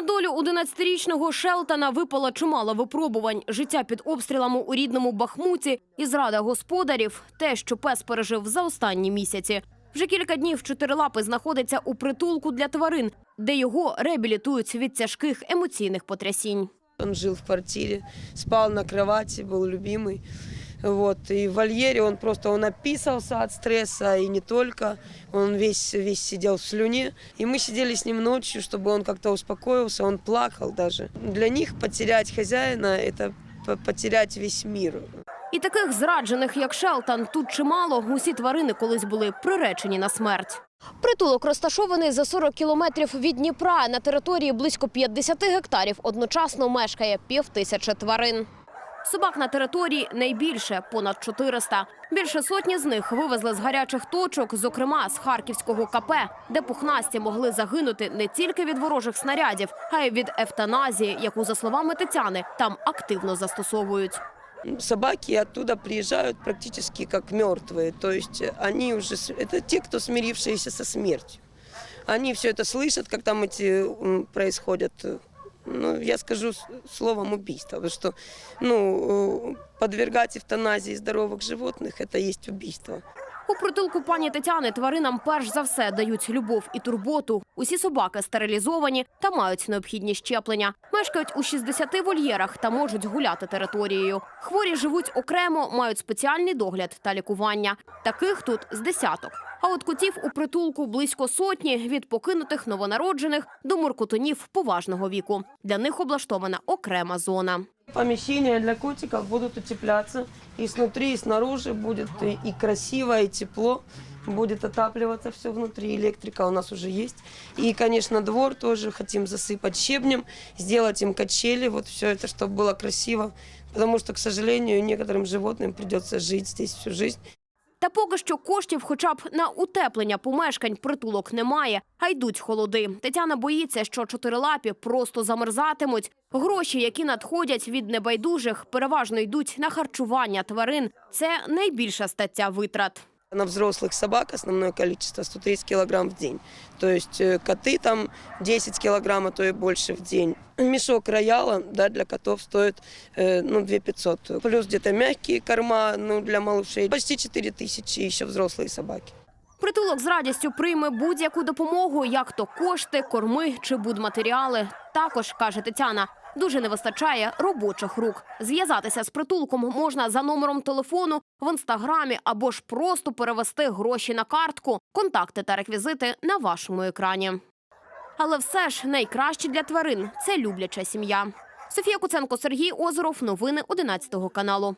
На долю 11-річного Шелтона випало чимало випробувань. Життя під обстрілами у рідному Бахмуті і зрада господарів – те, що пес пережив за останні місяці. Вже кілька днів чотирилапий знаходиться у притулку для тварин, де його реабілітують від тяжких емоційних потрясінь. Он жил в квартире, спал на кровати, был любимый. Вот. И в вольере он просто он описался от стресса, и не только. Он весь, весь сидел в слюне. И мы сидели с ним ночью, чтобы он как-то успокоился. Он плакал даже. Для них потерять хозяина – это по- потерять весь мир. І таких зраджених, як Шелтон, тут чимало. Усі тварини колись були приречені на смерть. Притулок розташований за 40 кілометрів від Дніпра. На території близько 50 гектарів одночасно мешкає пів тисячі тварин. Собак на території найбільше – понад 400. Більше сотні з них вивезли з гарячих точок, зокрема з Харківського КП, де пухнасті могли загинути не тільки від ворожих снарядів, а й від евтаназії, яку, за словами Тетяни, там активно застосовують. Собаки оттуда приезжают практически как мертвые. То есть они уже... с- Это те, кто смирившиеся со смертью. Они все это слышат, как там эти м, происходят, э, ну, я скажу с- словом убийство, потому что ну, э, подвергать эвтаназии здоровых животных – это есть убийство. У притулку пані Тетяни тваринам перш за все дають любов і турботу. Усі собаки стерилізовані та мають необхідні щеплення. Мешкають у 60 вольєрах та можуть гуляти територією. Хворі живуть окремо, мають спеціальний догляд та лікування. Таких тут з десяток. А от котів у притулку близько сотні від покинутих новонароджених до муркотунів поважного віку. Для них облаштована окрема зона. Помещения для котиков будут утепляться. И снутри, и снаружи будет и, и красиво, и тепло. Будет отапливаться все внутри. Электрика у нас уже есть. И, конечно, двор тоже хотим засыпать щебнем, сделать им качели. Вот все это, чтобы было красиво. Потому что, к сожалению, некоторым животным придется жить здесь всю жизнь. Та поки що коштів хоча б на утеплення помешкань притулок немає, а йдуть холоди. Тетяна боїться, що чотирилапі просто замерзатимуть. Гроші, які надходять від небайдужих, переважно йдуть на харчування тварин. Це найбільша стаття витрат. На взрослых собак основное количество 130 килограмм в день. То есть э, коты там 10 килограмм, а то и больше в день. Мешок рояла да, для котов стоит э, ну, 2 500. Плюс где-то мягкие корма ну, для малышей. Почти 4 тысячи еще взрослые собаки. Притулок з радістю прийме будь-яку допомогу, як то кошти, корми чи будматеріали. Також каже Тетяна. Дуже не вистачає робочих рук. Зв'язатися з притулком можна за номером телефону в інстаграмі або ж просто перевести гроші на картку. Контакти та реквізити на вашому екрані. Але все ж найкраще для тварин це любляча сім'я. Софія Куценко, Сергій Озеров. Новини 11 каналу.